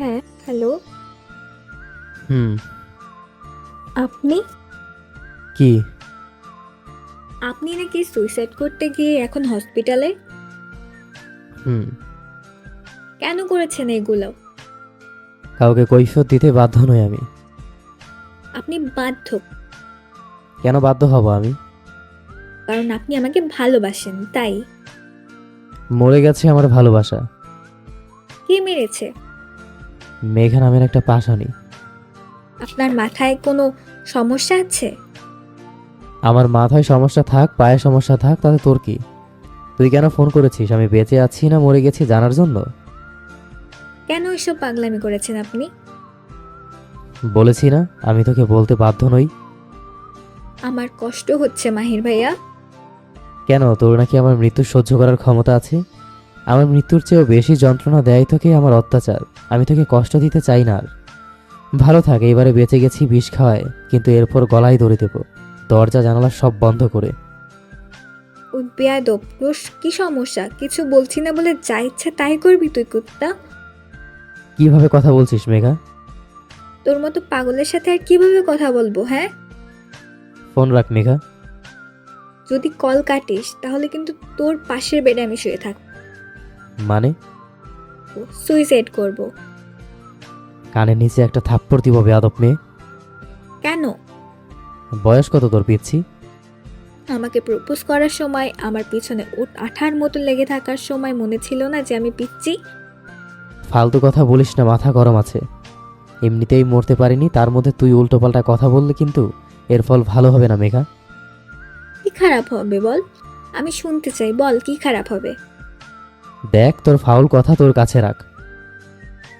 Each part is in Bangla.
হ্যাঁ হ্যালো। হুম। আপনি? কি? আপনি নাকি সুইসাইড করতে গিয়ে এখন হসপিটালে হুম। কেন করেছেন এগুলো? কাউকে কৈফিয়ত দিতে বাধ্য নই আমি। আপনি বাধ্য। কেন বাধ্য হব আমি? কারণ আপনি আমাকে ভালোবাসেন তাই। মরে গেছে আমার ভালোবাসা। কে মেরেছে? মেঘা নামের একটা পাশানি আপনার মাথায় কোনো সমস্যা আছে? আমার মাথায় সমস্যা থাক পায়ে সমস্যা থাক তাতে তোর কি? তুই কেন ফোন করেছিস? আমি বেঁচে আছি না মরে গেছি জানার জন্য? কেন এসব পাগলামি করেছেন আপনি? বলেছি না আমি তোকে বলতে বাধ্য নই। আমার কষ্ট হচ্ছে মাহির ভাইয়া। কেন? তোর নাকি আমার মৃত্যু সহ্য করার ক্ষমতা আছে? আমার মৃত্যুর চেয়েও বেশি যন্ত্রণা দেয় তোকে আমার অত্যাচার। আমি তোকে কষ্ট দিতে চাই না। আর ভালো থাক এবারে বেঁচে গেছি বিষ খাওয়ায় কিন্তু এরপর গলায় ধরে দেবো। দরজা জানালা সব বন্ধ করে। ওই বেয়াদব রোশ কি সমস্যা? কিছু বলছি না বলে যা ইচ্ছা তাই করবি তুই কুত্তা। কীভাবে কথা বলছিস মেঘা? তোর মতো পাগলের সাথে আর কীভাবে কথা বলব হ্যাঁ? ফোন রাখ মেঘা। যদি কল কাটিস তাহলে কিন্তু তোর পাশের বেডে আমি শুয়ে থাকব। মানে? সুইসাইড করব। কানের নিচে একটা থাপ্পড় দিব বেয়াদব মেয়ে। কেন? বয়স কত তোর পিচ্ছি? আমাকে প্রপোজ করার সময় আমার পিছনে উট আঠার মতো লেগে থাকার সময় মনে ছিল না যে আমি পিচ্ছি। ফালতু কথা বলিস না মাথা গরম আছে। এমনিতেই মরতে পারিনি তার মধ্যে তুই উল্টোপাল্টা কথা বললে কিন্তু এর ফল ভালো হবে না মেঘা। কি খারাপ হবে বল? আমি শুনতে চাই বল কি খারাপ হবে? দেখ তোর ফাউল কথা তোর কাছে রাখ।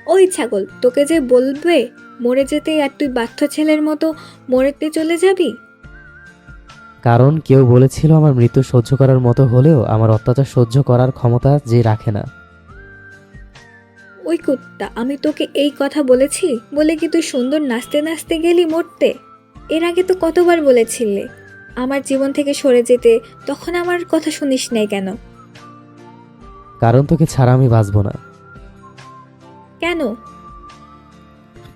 ওই ছাগল তোকে যে বলবে মরে যেতে আর তুই বাধ্য ছেলের মতো মরেতে চলে যাবি? কারণ কেউ বলেছিল আমার মৃত্যু সহ্য করার মতো হলেও আমার অত্যাচার সহ্য করার ক্ষমতা যে রাখে না। ওই কুত্তা আমি তোকে এই কথা বলেছি? বলে কি তুই সুন্দর নাচতে নাচতে গেলি মরতে? এর আগে তো কতবার বলেছিলে আমার জীবন থেকে সরে যেতে তখন আমার কথা শুনিস নাই কেন? কারণ তোকে ছাড়া আমি বাঁচবো না। কেন?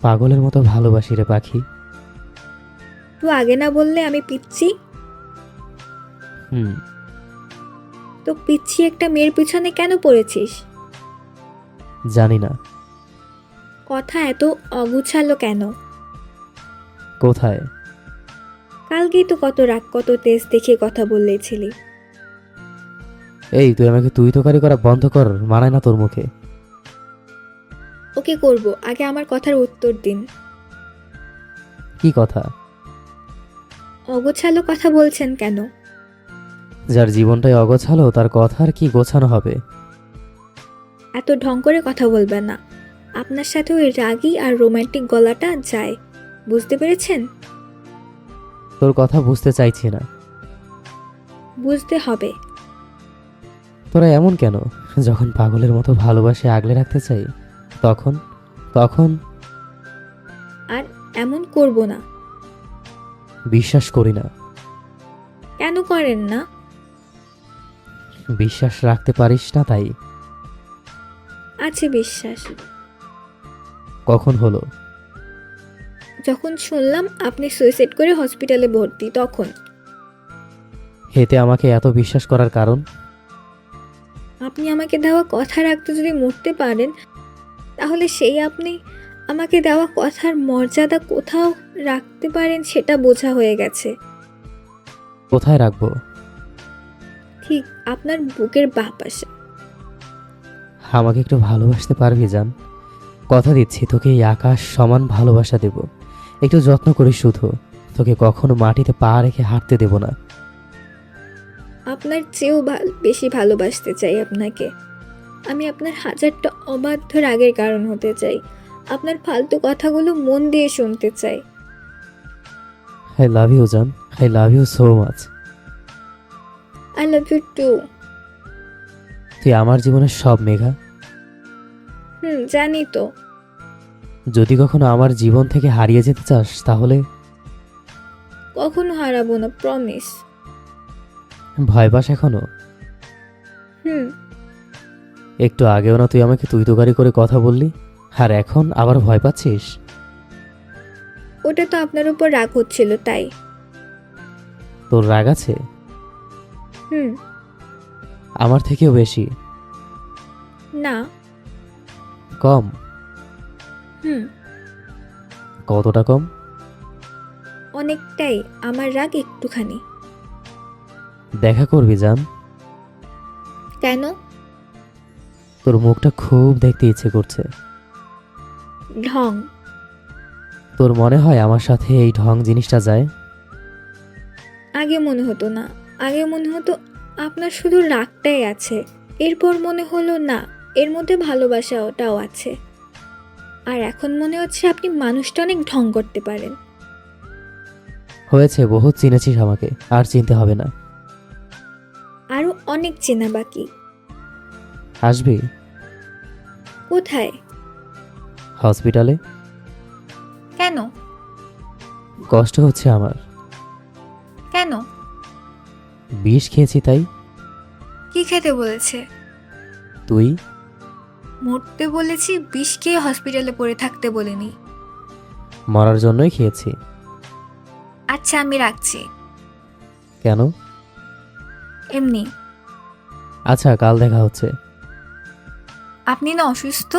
পাগলের মতো ভালোবাসি রে পাখি। তুই আগে না বললে আমি পিচ্ছি? হুম। তো পিচ্ছি একটা মেয়ের পিছনে কেন পড়েছিস? জানি না। কথা এত অগুছালো কেন? কোথায়? কালকেই তো কত রাগ কত তেজ দেখে কথা বললেছিলি এই তুই আমাকে তুই তোকারি করা বন্ধ কর মানায় না তোর মুখে। ওকে করব আগে আমার কথার উত্তর দিন। কি কথা? অগোছালো কথা বলছেন কেন? যার জীবনটাই অগোছালো তার কথা আর কি গোছানো হবে? এত ঢং করে কথা বলবেন না। আপনার সাথে ওই রাগী আর রোমান্টিক গলাটা যায়। বুঝতে পেরেছেন? তোর কথা বুঝতে চাইছি না। বুঝতে হবে। তোরা এমন কেন? যখন পাগলের মতো ভালোবাসে আগলে রাখতে চাই তখন তখন আর এমন করব না। বিশ্বাস করি না। কেন করেন না? বিশ্বাস রাখতে পারিস না তাই। আছে বিশ্বাস। কখন হলো? যখন শুনলাম আপনি সুইসাইড করে হসপিটালে ভর্তি তখন। হেতে আমাকে এত বিশ্বাস করার কারণ? আপনি আমাকে দেওয়া কথা রাখতে যদি মরতে পারেন তাহলে সেই আপনি আমাকে দেওয়া কথার মর্যাদা কোথাও রাখতে পারেন সেটা বোঝা হয়ে গেছে। কোথায় রাখব? ঠিক আপনার বুকের বাঁ পাশে আমাকে একটু ভালোবাসতে পারবি জান। কথা দিচ্ছি তোকে এই আকাশ সমান ভালোবাসা দেব। একটু যত্ন করিস শুধু। তোকে কখনো মাটিতে পা রেখে হাঁটতে দেব না। আপনার চেয়েও ভালো বেশি ভালোবাসতে চাই আপনাকে। আমি আপনার হাজারটা অবাধ্য রাগের কারণ হতে চাই। আপনার ফালতু কথাগুলো মন দিয়ে শুনতে চাই। আই লাভ ইউ জান I love you so much I love you too তুই আমার জীবনের সব মেঘা। হুম জানি তো। যদি কখনো আমার জীবন থেকে হারিয়ে যেতে চাস তাহলে? কখনো হারাবো না প্রমিস ভয় পাস এখনও? হুম। একটু আগেও না তুই আমাকে তুই তোকারি করে কথা বললি। আর এখন আবার ভয় পাচ্ছিস? ওটা তো আপনার উপর রাগ হচ্ছিল তাই। তোর রাগ আছে? হুম। আমার থেকেও বেশি? না। কম? হুম। কতটা কম? অনেকটাই আমার রাগ একটুখানি। দেখা করবি জান। কেন? তোর মুখটা খুব দেখতে ইচ্ছে করছে। ঢং। তোর মনে হয় আমার সাথে এই ঢং জিনিসটা যায়? আগে মনে হতো না। আগে মনে হতো আপনার শুধু রাগটাই আছে। এরপর মনে হলো না এর মধ্যে ভালোবাসা ওটাও আছে। আর এখন মনে হচ্ছে আপনি মানুষটা অনেক ঢং করতে পারেন। হয়েছে বহুত চিনেছিস আমাকে আর চিনতে হবে না। অনেক চেনা বাকি। আসবি? কোথায়? হসপিটালে? কেন? কষ্ট হচ্ছে আমার। কেন? বিষ খেয়েছি তাই। কি খেতে বলেছে? তুই? মরতে বলেছি বিষ খেয়ে হসপিটালে পড়ে থাকতে বলিনি। মরার জন্যই খেয়েছি। আচ্ছা আমি রাখছি। কেন? এমনি। আচ্ছা কাল দেখা হচ্ছে। আপনি না অসুস্থ?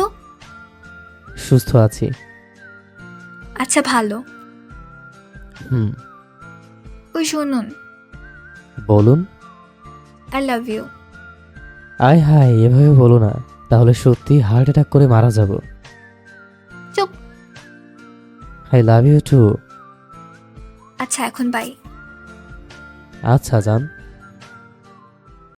সুস্থ আছি। আচ্ছা ভালো। হুম। ওই শুনুন। বলুন। আই লাভ ইউ আয় হায় এভাবে বলো না। তাহলে সত্যি হার্ট অ্যাটাক করে মারা যাব। চুপ। আই লাভ ইউ টু আচ্ছা এখন বাই আচ্ছা জান